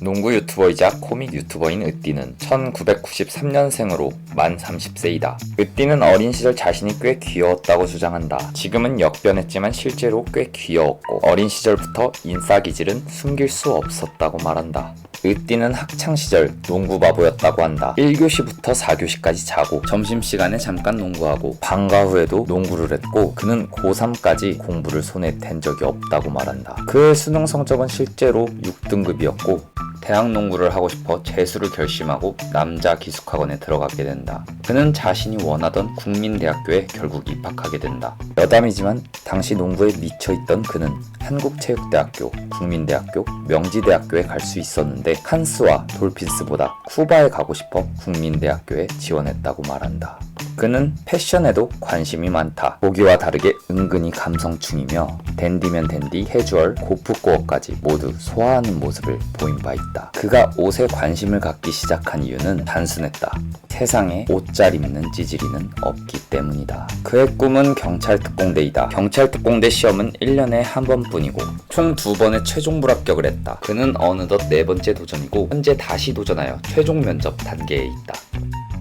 농구 유튜버이자 코믹 유튜버인 으띠는 1993년생으로 만 30세이다. 으띠는 어린 시절 자신이 꽤 귀여웠다고 주장한다. 지금은 역변했지만 실제로 꽤 귀여웠고 어린 시절부터 인싸 기질은 숨길 수 없었다고 말한다. 으띠는 학창 시절 농구 바보였다고 한다. 1교시부터 4교시까지 자고 점심시간에 잠깐 농구하고 방과 후에도 농구를 했고 그는 고3까지 공부를 손에 댄 적이 없다고 말한다. 그의 수능 성적은 실제로 6등급이었고 대학 농구를 하고 싶어 재수를 결심하고 남자 기숙학원에 들어가게 된다. 그는 자신이 원하던 국민대학교에 결국 입학하게 된다. 여담이지만 당시 농구에 미쳐있던 그는 한국체육대학교, 국민대학교, 명지대학교에 갈 수 있었는데 칸스와 돌핀스보다 쿠바에 가고 싶어 국민대학교에 지원했다고 말한다. 그는 패션에도 관심이 많다. 보기와 다르게 은근히 감성충이며 댄디면 댄디, 캐주얼, 고프코어까지 모두 소화하는 모습을 보인 바 있다. 그가 옷에 관심을 갖기 시작한 이유는 단순했다. 세상에 옷 잘 입는 찌질이는 없기 때문이다. 그의 꿈은 경찰 특공대이다. 경찰 특공대 시험은 1년에 한 번뿐이고 총 두 번의 최종 불합격을 했다. 그는 어느덧 네 번째 도전이고 현재 다시 도전하여 최종 면접 단계에 있다.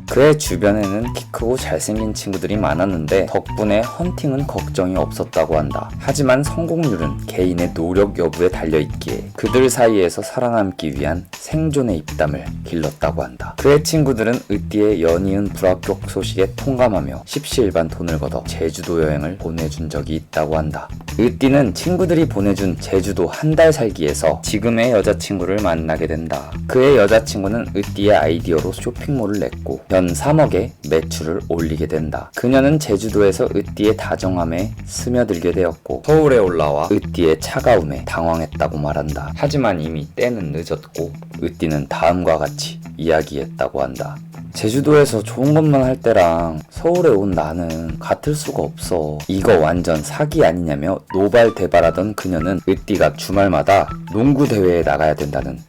그의 주변에는 키 크고 잘생긴 친구들이 많았는데 덕분에 헌팅은 걱정이 없었다고 한다. 하지만 성공률은 개인의 노력 여부에 달려있기에 그들 사이에서 살아남기 위한 생존의 입담을 길렀다고 한다. 그의 친구들은 으띠의 연이은 불합격 소식에 통감하며 십시일반 돈을 걷어 제주도 여행을 보내준 적이 있다고 한다. 으띠는 친구들이 보내준 제주도 한 달 살기에서 지금의 여자친구를 만나게 된다. 그의 여자친구는 으띠의 아이디어로 쇼핑몰을 냈고 연 3억의 매출을 올리게 된다. 그녀는 제주도에서 으띠의 다정함에 스며들게 되었고 서울에 올라와 으띠의 차가움에 당황했다고 말한다. 하지만 이미 때는 늦었고 으띠는 다음과 같이 이야기했다고 한다. 제주도에서 좋은 것만 할 때랑 서울에 온 나는 같을 수가 없어. 이거 완전 사기 아니냐며 노발대발하던 그녀는 으띠가 주말마다 농구 대회에 나가야 된다는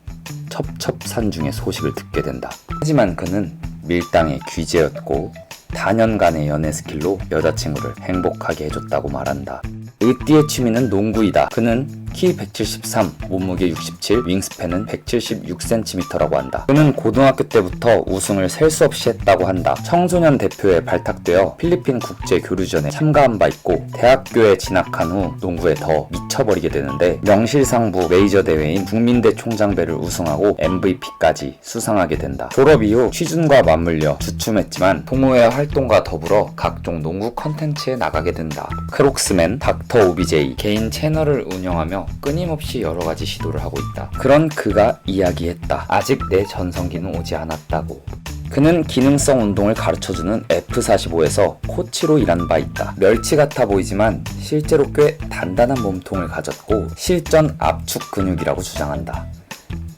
첩첩산중의 소식을 듣게 된다. 하지만 그는 밀당의 귀재였고 다년간의 연애 스킬로 여자친구를 행복하게 해줬다고 말한다. 으띠의 취미는 농구이다. 그는 키 173, 몸무게 67, 윙스팬은 176cm라고 한다. 그는 고등학교 때부터 우승을 셀 수 없이 했다고 한다. 청소년 대표에 발탁되어 필리핀 국제 교류전에 참가한 바 있고 대학교에 진학한 후 농구에 더 미쳐버리게 되는데 명실상부 메이저 대회인 국민대 총장배를 우승하고 MVP까지 수상하게 된다. 졸업 이후 취준과 맞물려 주춤했지만 동호회 활동과 더불어 각종 농구 컨텐츠에 나가게 된다. 크록스맨, 닥터 오비제이 개인 채널을 운영하며 끊임없이 여러 가지 시도를 하고 있다. 그런 그가 이야기했다. 아직 내 전성기는 오지 않았다고. 그는 기능성 운동을 가르쳐주는 F45에서 코치로 일한 바 있다. 멸치 같아 보이지만 실제로 꽤 단단한 몸통을 가졌고 실전 압축 근육이라고 주장한다.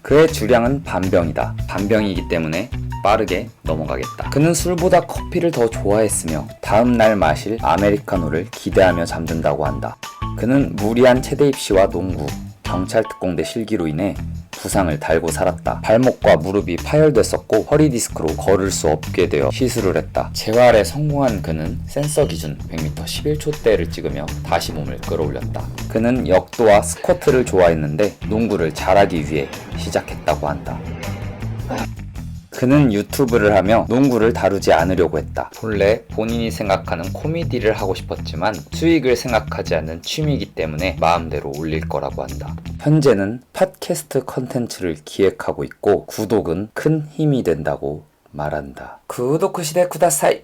그의 주량은 반병이다. 반병이기 때문에 빠르게 넘어가겠다. 그는 술보다 커피를 더 좋아했으며 다음 날 마실 아메리카노를 기대하며 잠든다고 한다. 그는 무리한 체대 입시와 농구, 경찰 특공대 실기로 인해 부상을 달고 살았다. 발목과 무릎이 파열됐었고 허리 디스크로 걸을 수 없게 되어 시술을 했다. 재활에 성공한 그는 센서 기준 100m 11초대를 찍으며 다시 몸을 끌어올렸다. 그는 역도와 스쿼트를 좋아했는데 농구를 잘하기 위해 시작했다고 한다. 그는 유튜브를 하며 농구를 다루지 않으려고 했다. 본래 본인이 생각하는 코미디를 하고 싶었지만 수익을 생각하지 않는 취미이기 때문에 마음대로 올릴 거라고 한다. 현재는 팟캐스트 컨텐츠를 기획하고 있고 구독은 큰 힘이 된다고 말한다. 구독 시대 쿠다사이